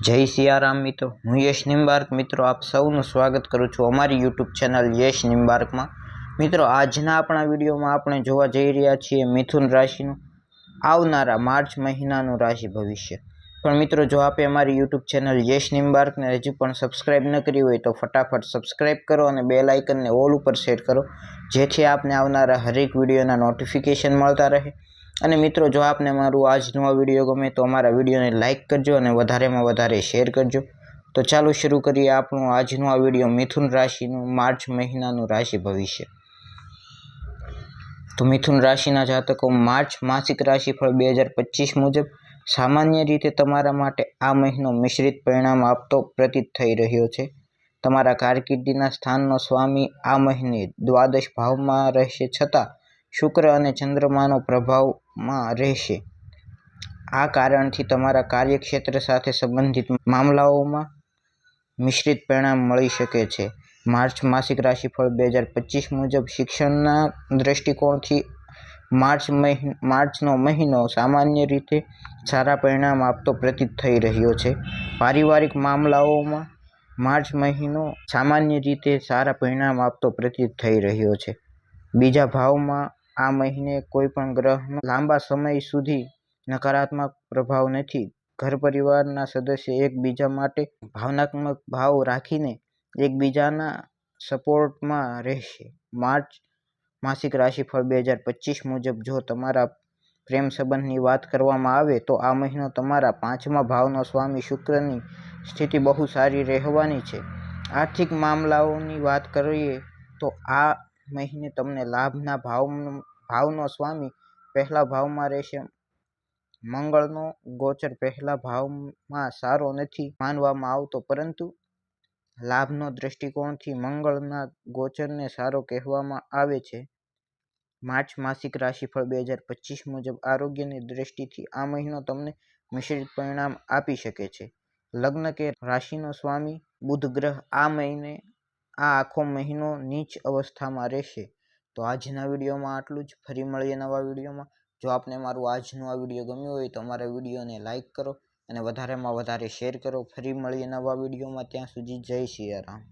જય સિયારામ મિત્રો, હું યશ નિમ્બાર્ક મિત્રો, આપ સૌનું સ્વાગત કરું છું અમારી યુટ્યુબ ચેનલ યશ નિમ્બાર્કમાં મિત્રો, આજના આપણા વિડીયોમાં આપણે જોવા જઈ રહ્યા છીએ મિથુન રાશિનું આવનારા માર્ચ મહિનાનું રાશિ ભવિષ્ય. પણ મિત્રો, જો આપે અમારી યુટ્યુબ ચેનલ યશ નિમ્બાર્કને હજુ પણ સબસ્ક્રાઇબ ન કરી હોય તો ફટાફટ સબસ્ક્રાઇબ કરો અને બે લાઇકનને ઓલ ઉપર સેટ કરો, જેથી આપને આવનારા હરેક વિડીયોના નોટિફિકેશન મળતા રહે. અને મિત્રો, જો આપને મારું આજનો આ વીડિયો ગમે તો અમારા વિડીયોને લાઇક કરજો અને વધારેમાં વધારે શેર કરજો. તો ચાલો શરૂ કરીએ આપણું આજનો આ વીડિયો, મિથુન રાશિનું માર્ચ મહિનાનું રાશિ ભવિષ્ય. તો મિથુન રાશિના જાતકો, માર્ચ માસિક રાશિફળ બે હજાર પચીસ મુજબ સામાન્ય રીતે તમારા માટે આ મહિનો મિશ્રિત પરિણામ આપતો પ્રતીત થઈ રહ્યો છે. તમારા કારકિર્દીના સ્થાનનો સ્વામી આ મહિને દ્વાદશ ભાવમાં રહેશે છતાં શુક્ર અને ચંદ્રમાનો પ્રભાવમાં રહેશે. આ કારણથી તમારા કાર્યક્ષેત્ર સાથે સંબંધિત મામલાઓમાં મિશ્રિત પરિણામ મળી શકે છે. માર્ચ માસિક રાશિફળ બે હજાર પચીસ મુજબ શિક્ષણના દૃષ્ટિકોણથી માર્ચ મહિ માર્ચનો મહિનો સામાન્ય રીતે સારા પરિણામ આપતો પ્રતીત થઈ રહ્યો છે. પારિવારિક મામલાઓમાં માર્ચ મહિનો સામાન્ય રીતે સારા પરિણામ આપતો પ્રતીત થઈ રહ્યો છે. બીજા ભાવમાં આ મહિને કોઈ પણ ગ્રહનો લાંબા સમય સુધી નકારાત્મક પ્રભાવ નથી. ઘર પરિવારના સદસ્ય એકબીજા માટે ભાવનાત્મક ભાવ રાખીને એકબીજાના સપોર્ટમાં રહેશે. માર્ચ માસિક રાશિફળ બે હજાર પચીસ મુજબ જો તમારા પ્રેમ સંબંધની વાત કરવામાં આવે તો આ મહિનો તમારા પાંચમા ભાવનો સ્વામી શુક્રની સ્થિતિ બહુ સારી રહેવાની છે. આર્થિક મામલાઓની વાત કરીએ તો આ મહિને તમને લાભના ભાવ ભાવનો સ્વામી પહેલા ભાવમાં રહેશે. મંગળનો ગોચર પહેલા ભાવમાં સારો નથી માનવામાં આવતો, પરંતુ લાભનો દૃષ્ટિકોણથી મંગળના ગોચરને સારો કહેવામાં આવે છે. માર્ચ માસિક રાશિફળ બે હજાર પચીસ મુજબ આરોગ્યની દૃષ્ટિથી આ મહિનો તમને મિશ્રિત પરિણામ આપી શકે છે. લગ્ન કે રાશિનો સ્વામી બુધ ગ્રહ આ મહિને આ આખો મહિનો નીચ અવસ્થામાં રહેશે. તો આજના વિડીયોમાં આટલું જ. ફરી મળીએ નવા વિડીયોમાં. જો આપને મારું આજનું આ વીડિયો ગમ્યો હોય તો અમારા વિડીયોને લાઇક કરો અને વધારેમાં વધારે શેર કરો. ફરી મળીએ નવા વિડીયોમાં. ત્યાં સુધી જય સિયારામ